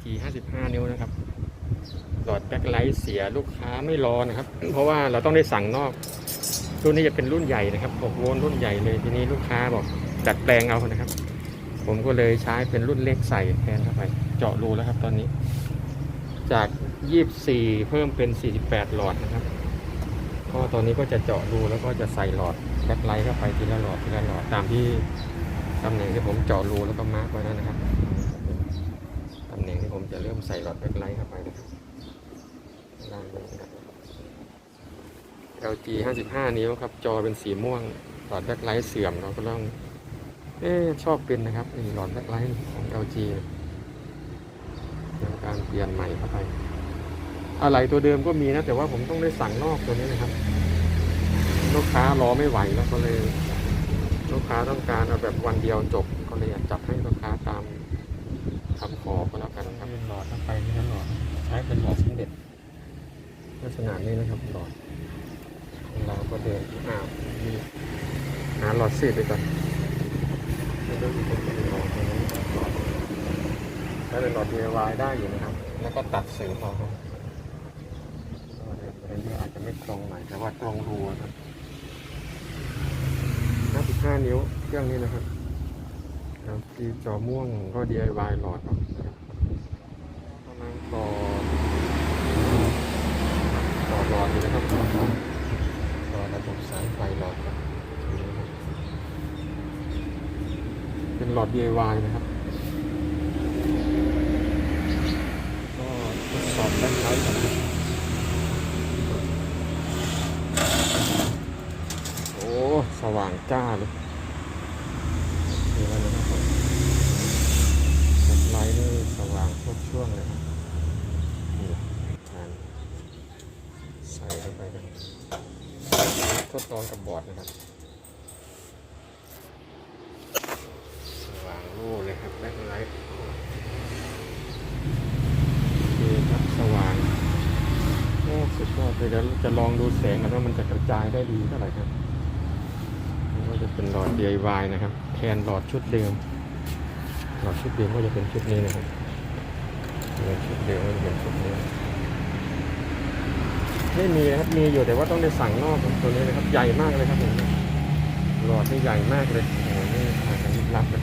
LG 55 นิ้วนะครับ หลอดแบ็คไลท์เสียลูกค้าไม่รอนะครับ เพราะว่าเราต้องได้สั่งนอก รุ่นนี้จะเป็นรุ่นใหญ่นะครับ6โวลต์รุ่นใหญ่เลยทีนี้ลูกค้าบอกดัดแปลงเอานะครับ ผมก็เลยใช้เป็นรุ่นเล็กใส่แทนเข้าไป เจาะรูแล้วครับตอนนี้ จาก 24 เพิ่มเป็น 48 หลอดนะครับก็ตอนนี้ก็จะเจาะรูแล้วก็จะใส่หลอดแบ็คไลท์เข้าไปทีละหลอดทีละหลอดตามที่ตำแหน่งที่ผมเจาะรูแล้วก็มาร์กไว้แล้วนะครับตำแหน่งที่ผม จะเริ่มใส่หลอดแบ็คไลท์เข้าไปนะครับด้านนี้นะครับ LG 55 นิ้วครับ จอเป็นสีม่วง หลอดแบ็คไลท์เสื่อมเราก็ต้องเอ๊ชอบเป็นนะครับนี่หลอดแบ็คไลท์ของ LG ทำการเปลี่ยนใหม่เข้าไป อะไรตัวเดิมก็มีนะ แต่ว่าผมต้องได้สั่งนอกตัวนี้นะครับ ลูกค้ารอไม่ไหวแล้วก็เลย ลูกค้าต้องการเอาแบบวันเดียวจบก็เลยจัดให้ลูกค้าตาม ลักษณะนี้นะครับหลอดเราก็เดินอ้าวนี่หาหลอดสีดไปก่อนแล้วก็มีเป็นหลอดนี้หลอดถ้าเป็นหลอด DIY ได้อยู่นะครับ แล้วก็ตัดเสริมเอาครับอันนี้อาจจะไม่ตรงหน่อยแต่ว่าตรงรูนะครับ55นิ้วเครื่องนี้นะครับแล้วที่จอม่วงก็ DIY หลอดเอานะครับกำลังต่อต่อหลอดอยู่นะครับต่อต่อระบบสายไฟหลอดครับนี่นะครับเป็น หลอด DIY นะครับ ก็ทดสอบแบ็คไลท์กันนะโอ้ สว่างจ้าเลยนี่แล้วนะครับผมไลท์นี่สว่างทุกช่วงเลยครับนี่การใส่เข้าไปกันทดลองกับบอร์ดนะครับ สว่างรูเลยครับแบ็คไลท์ ดีครับสว่างโอ้สุดยอด เดี๋ยวจะลองดูแสงกันว่ามันจะกระจายได้ดีเท่าไหร่ครับนี่ก็จะเป็นหลอด DIY นะครับ แทนหลอดชุดเดิม หลอดชุดเดิมก็จะเป็นชุดนี้นะครับเป็นชุดเดิมก็จะเป็นชุดนี้ไม่มีนะครับมีอยู่แต่ว่าต้องได้สั่งนอกครับตัวนี้นะครับใหญ่มากเลยครับผมหลอดนี่ใหญ่มากเลยโอ้โหนี่หายใจลับเลย